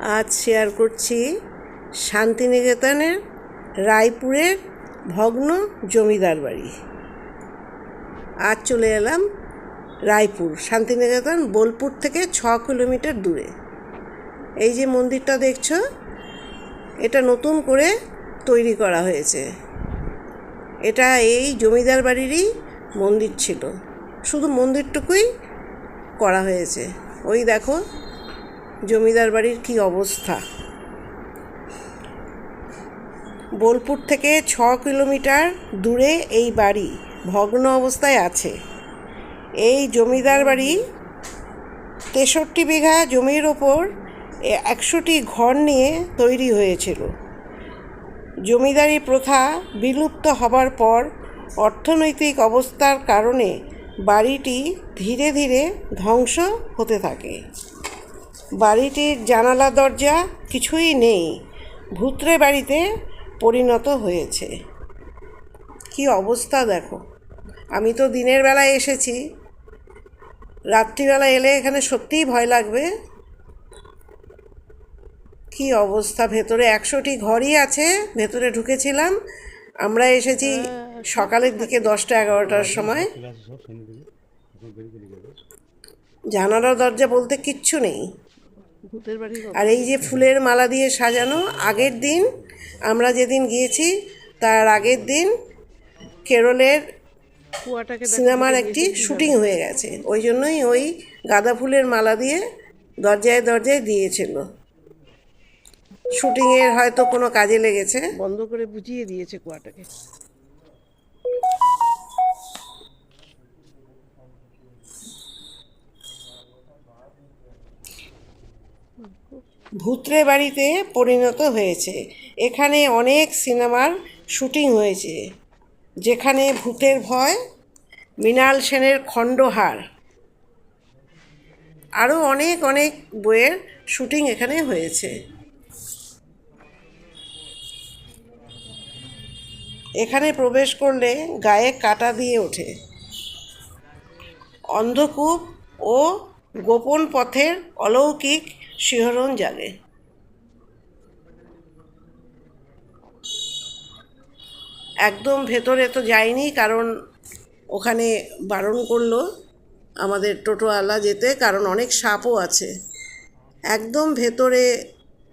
আজ শেয়ার করছি শান্তিনিকেতনের রায়পুরের ভগ্ন জমিদার বাড়ি। আজ চলে এলাম রায়পুর, শান্তিনিকেতন বোলপুর থেকে ছ কিলোমিটার দূরে। এই যে মন্দিরটা দেখছ, এটা নতুন করে তৈরি করা হয়েছে। এটা এই জমিদার বাড়িরই মন্দির ছিল। শুধু মন্দিরটুকুই করা হয়েছে। ওই দেখো জমিদার বাড়ির কি অবস্থা? বোলপুর থেকে ছ কিলোমিটার দূরে এই বাড়ি ভগ্ন অবস্থায় আছে। এই জমিদার বাড়ি তেষট্টি বিঘা জমির ওপর একশোটি ঘর নিয়ে তৈরি হয়েছিল। জমিদারি প্রথা বিলুপ্ত হবার পর অর্থনৈতিক অবস্থার কারণে বাড়িটি ধীরে ধীরে ধ্বংস হতে থাকে। বাড়িটির জানালা, দরজা কিছুই নেই। ভূত্রে বাড়িতে পরিণত হয়েছে। কি অবস্থা দেখো। আমি তো দিনের বেলায় এসেছি। রাত্রিবেলা এলে এখানে সত্যিই ভয় লাগবে। কি অবস্থা। ভেতরে একশোটি ঘরই আছে, ভেতরে ঢুকেছিলাম। আমরা এসেছি সকালের দিকে দশটা, এগারোটার সময়। জানালা, দরজা বলতে কিচ্ছু নেই। আর এই যে ফুলের মালা দিয়ে সাজানো আগের দিন আমরা যেদিন গিয়েছি তার আগের দিন কেরলের সিনেমার একটি শুটিং হয়ে গেছে। ওই জন্যই ওই গাঁদা ফুলের মালা দিয়ে দরজায় দরজায় দিয়েছিল। শুটিংয়ের হয়তো কোনো কাজে লেগেছে। বন্ধ করে বুঝিয়ে দিয়েছে কুয়াটাকে। ভূত্রে বাড়িতে পরিণত হয়েছে। এখানে অনেক সিনেমার শুটিং হয়েছে। যেখানে ভূতের ভয়, মৃণাল সেনের খণ্ডহার। আরও অনেক অনেক বইয়ের শুটিং এখানে হয়েছে। এখানে প্রবেশ করলে গায়ে কাটা দিয়ে ওঠে। অন্ধকূপ ও গোপন পথের অলৌকিক শিহরণ জাগে। একদম ভেতরে তো যাইনি, কারণ ওখানে বারণ করল আমাদের টোটোওয়ালা যেতে, কারণ অনেক সাপও আছে। একদম ভেতরে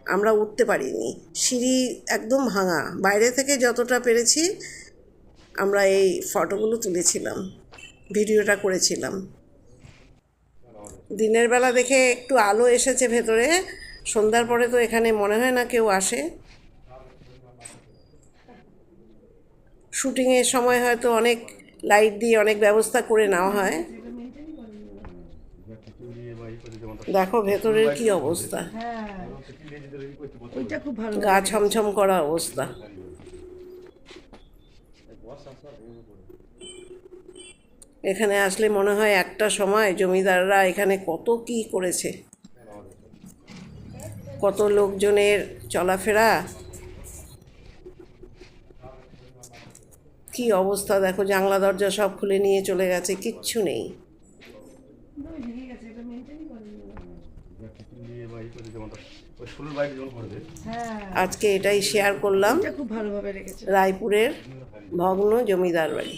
আমরা উঠতে পারিনি। সিঁড়ি একদম ভাঙা। বাইরে থেকে যতটা পেরেছি, আমরা এই ফটোগুলো তুলেছিলাম, ভিডিওটা করেছিলাম। দিনের বেলা দেখে একটু আলো এসেছে ভেতরে সন্ধ্যার পরে তো এখানে মনে হয় না কেউ আসে। শুটিংয়ের সময় হয়তো অনেক লাইট দিয়ে অনেক ব্যবস্থা করে নেওয়া হয়। দেখো ভেতরের কি অবস্থা। গা ছমছম করা অবস্থা। এখানে আসলে মনে হয় একটা সময় জমিদাররা এখানে কত কি করেছে। কত লোকজনের চলাফেরা। কি অবস্থা দেখো জানলা দরজা সব খুলে নিয়ে চলে গেছে কিচ্ছু নেই। আজকে এটাই শেয়ার করলাম। রায়পুরের ভগ্ন জমিদার বাড়ি।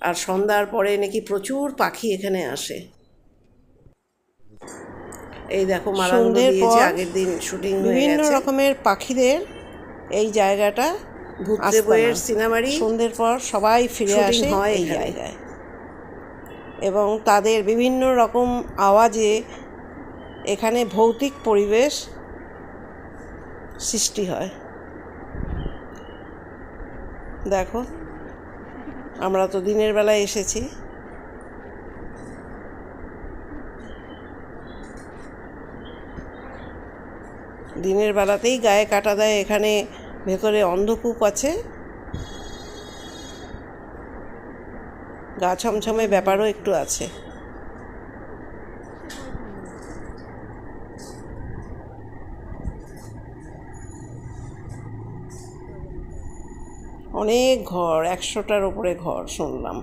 আর সন্ধ্যার পরে নাকি প্রচুর পাখি এখানে আসে। এই দেখো দিয়েছে আগের দিন শুটিং বিভিন্ন রকমের পাখিদের এই জায়গাটা ভূতে বইয়ের সিনেমারি সন্ধ্যের পর সবাই ফিরে আসে হয় এই জায়গায়। এবং তাদের বিভিন্ন রকম আওয়াজে এখানে ভৌতিক পরিবেশ সৃষ্টি হয়। দেখো, আমরা তো দিনের বেলায় এসেছি। দিনের বেলাতেই গায়ে কাটা দেয়, এখানে ভেতরে অন্ধকূপ আছে। গা ছমছমে ব্যাপারও একটু আছে। অনেক ঘর, একশোটার ওপরে ঘর শুনলাম।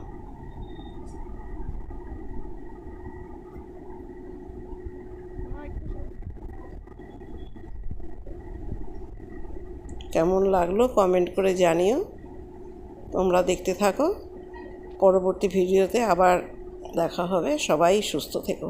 কেমন লাগল কমেন্ট করে জানিও। তোমরা দেখতে থাকো। পরবর্তী ভিডিওতে আবার দেখা হবে। সবাই সুস্থ থেকো।